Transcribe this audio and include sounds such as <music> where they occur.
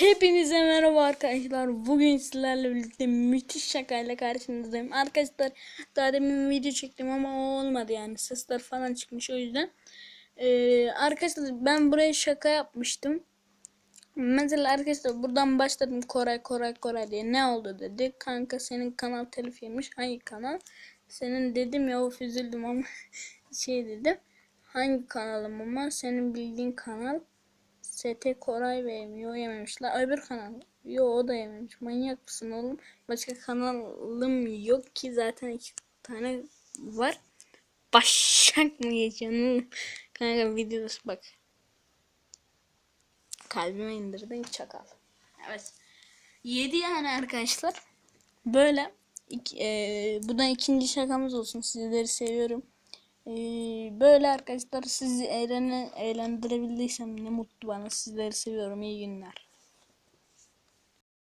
Hepinize merhaba arkadaşlar. Bugün sizlerle birlikte müthiş şakayla karşınızdayım. Arkadaşlar daha demin video çektim ama o olmadı yani. Sesler falan çıkmış o yüzden. Ee, arkadaşlar ben buraya şaka yapmıştım. Mesela arkadaşlar buradan başladım Koray Koray Koray diye. Ne oldu dedi. Kanka senin kanal telif yemiş. Hangi kanal? Senin dedim ya of üzüldüm ama <laughs> şey dedim. Hangi kanalım ama senin bildiğin kanal ST Koray ve Yo yememişler. Öbür kanal. Yo o da yememiş. Manyak mısın oğlum? Başka kanalım yok ki zaten iki tane var. Başak mı oğlum? <laughs> Kanka videosu bak. Kalbime indirdin çakal. Evet. 7 yani arkadaşlar. Böyle. İki, eee, bu da ikinci şakamız olsun. Sizleri seviyorum. Ee, böyle arkadaşlar sizi eğlene, eğlendirebildiysem ne mutlu bana. Sizleri seviyorum. İyi günler.